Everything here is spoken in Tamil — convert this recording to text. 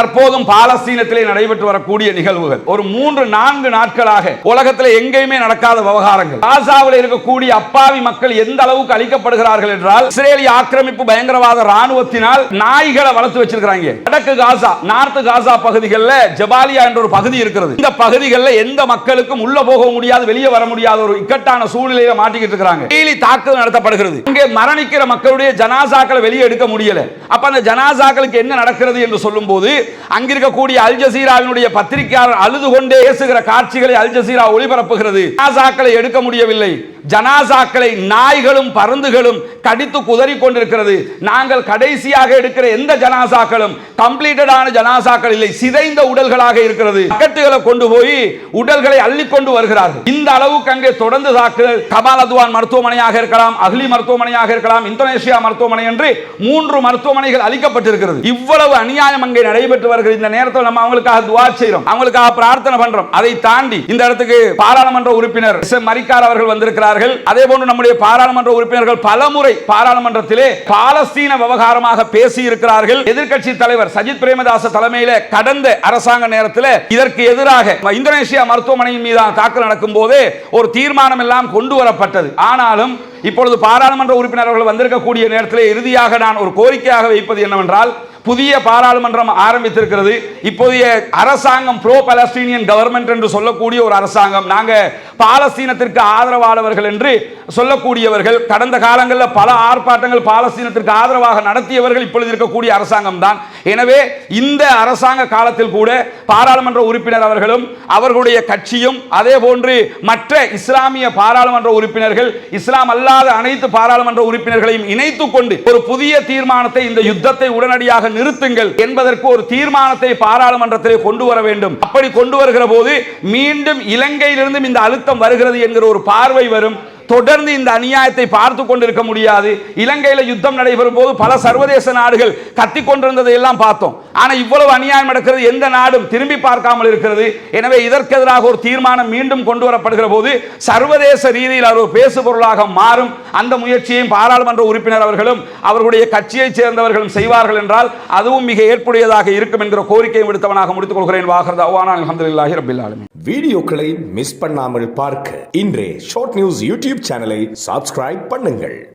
தற்போதும் பாலஸ்தீனத்திலே நடைபெற்று வரக்கூடிய நிகழ்வுகள். ஒரு மூன்று நான்கு நாட்களாக உலகத்தில் எங்கேயுமே நடக்காத விவகாரங்கள். காசாவில் இருக்கக்கூடிய அப்பாவி மக்கள் எந்த அளவுக்கு அழிக்கப்படுகிறார்கள் என்றால் இஸ்ரேலிய ஆக்கிரமிப்பு பயங்கரவாத ராணுவத்தினால் நாய்களை வளர்த்து வச்சிருக்கிறாங்க. வடக்கு காசா நார்த்து காசா பகுதிகளில் ஜபாலியா என்ற ஒரு பகுதி இருக்கிறது. இந்த பகுதிகளில் எந்த மக்களுக்கும் உள்ள போக முடியாது வெளியே வர முடியாத ஒரு இக்கட்டான சூழ்நிலையில மாட்டிக்கிட்டு இருக்கிறாங்க. டெய்லி தாக்குதல் நடத்தப்படுகிறது. இங்கே மரணிக்கிற மக்களுடைய ஜனாசாக்களை வெளியே எடுக்க முடியல. அப்ப அந்த ஜனாசாக்களுக்கு என்ன நடக்கிறது என்று சொல்லும்போது அங்கிருக்கக்கூடிய அல் ஜசீராவினுடைய பத்திரிகையாளர் அழுது கொண்டே பேசுகிற காட்சிகளை அல் ஜசீரா ஒளிபரப்புகிறது. ஜனாசாக்களை எடுக்க முடியவில்லை. ஜனாசாக்களை நாய்களும் பருந்துகளும் கடித்து குதறி கொண்டிருக்கிறது நாங்கள் கடைசியாக எடுக்கிற எந்த ஜனாசாக்களும் கம்ப்ளீட்டடான ஜனாசாக்கள் இல்லை. சிதைந்த உடல்களாக இருக்கிறது. பக்கெட்டுகளை கொண்டு போய் உடல்களை அள்ளி கொண்டு வருகிறார்கள். இந்த அளவுக்கு அங்கே தொடர்ந்து தாக்குதல். கபால் அத்வான் மருத்துவமனையாக இருக்கலாம் அகிலி மருத்துவமனையாக இருக்கலாம் இந்தோனேஷியா மருத்துவமனை என்று மூன்று மருத்துவமனைகள் அளிக்கப்பட்டிருக்கிறது. இவ்வளவு அநியாயம் அங்கே நடைபெற்று வருகிறது. இந்த நேரத்தில் நம்ம அவங்களுக்காக துவா செய்கிறோம் அவங்களுக்காக பிரார்த்தனை பண்றோம். அதை தாண்டி இந்த இடத்துக்கு பாராளுமன்ற உறுப்பினர் எஸ் எம் மரிக்கார் அவர்கள் வந்திருக்கிறார்கள் அதே போன்று நம்முடைய பாராளுமன்ற உறுப்பினர்கள் பலமுறை பாராளுமன்றத்திலே பாலஸ்தீன விவகாரமாக பேசி இருக்கிறார்கள் எதிர்க்கட்சி தலைவர் சஜித் பிரேமதாச தலைமையில கடந்த அரசாங்க நேரத்தில் இதற்கு எதிராக இந்தோனேஷியா மருத்துவமனையின் மீதான தாக்கல் நடக்கும் போது ஒரு தீர்மானம் எல்லாம் கொண்டு வரப்பட்டது ஆனாலும் இப்பொழுது பாராளுமன்ற உறுப்பினர்கள் வந்திருக்கக்கூடிய நேரத்தில் இறுதியாக நான் ஒரு கோரிக்கையாக வைப்பது என்னவென்றால் புதிய பாராளுமன்றம் ஆரம்பித்திருக்கிறது. இப்போதைய அரசாங்கம் ப்ரோ பலஸ்தீனியன் கவர்மெண்ட் என்று சொல்லக்கூடிய ஒரு அரசாங்கம். நாங்கள் பாலஸ்தீனத்திற்கு ஆதரவாளவர்கள் என்று சொல்லக்கூடியவர்கள். கடந்த காலங்களில் பல ஆர்ப்பாட்டங்கள் பாலஸ்தீனத்திற்கு ஆதரவாக நடத்தியவர்கள் இப்பொழுது இருக்கக்கூடிய அரசாங்கம் தான். எனவே இந்த அரசாங்க காலத்தில் கூட பாராளுமன்ற உறுப்பினர் அவர்களும் அவர்களுடைய கட்சியும் அதே போன்று மற்ற இஸ்லாமிய பாராளுமன்ற உறுப்பினர்கள் இஸ்லாம் அல்லாத அனைத்து பாராளுமன்ற உறுப்பினர்களையும் இணைத்துக் கொண்டு ஒரு புதிய தீர்மானத்தை இந்த யுத்தத்தை உடனடியாக நிறுத்துங்கள் என்பதற்கு ஒரு தீர்மானத்தை பாராளுமன்றத்திலே கொண்டு வர வேண்டும். அப்படி கொண்டு வருகிற போது மீண்டும் இலங்கையிலிருந்தும் இந்த அழுத்தம் வருகிறது என்கிற ஒரு பார்வை வரும். தொடர்ந்து இந்த அநியாயத்தை பார்த்து கொண்டிருக்க முடியாது. இலங்கையில் யுத்தம் நடைபெறும் போது பல சர்வதேச நாடுகள் கத்தி கொண்டிருந்ததை எல்லாம் பார்த்தோம். ஆனால் இவ்வளவு அநியாயம் நடக்கிறது எந்த நாடும் திரும்பி பார்க்காமல் இருக்கிறது. எனவே இதற்கு எதிராக ஒரு தீர்மானம் மீண்டும் கொண்டு வரப்படுகிற போது சர்வதேச ரீதியில் அவர் பேசு பேசுபொருளாக மாறும். அந்த முயற்சியையும் பாராளுமன்ற உறுப்பினர் அவர்களும் அவர்களுடைய கட்சியைச் சேர்ந்தவர்களும் செய்வார்கள் என்றால் அதுவும் மிக ஏற்புடையதாக இருக்கும் என்கிற கோரிக்கையை விடுத்தவனாக முடித்துக் கொள்கிறேன். வாகரத் அவானா அலமதுல்லாஹி ரபில் வீடியோக்களை மிஸ் பண்ணாமல் பார்க்க இன்றே ஷார்ட் நியூஸ் யூடியூப் யூடியூப் சேனலை சப்ஸ்கிரைப் பண்ணுங்கள்.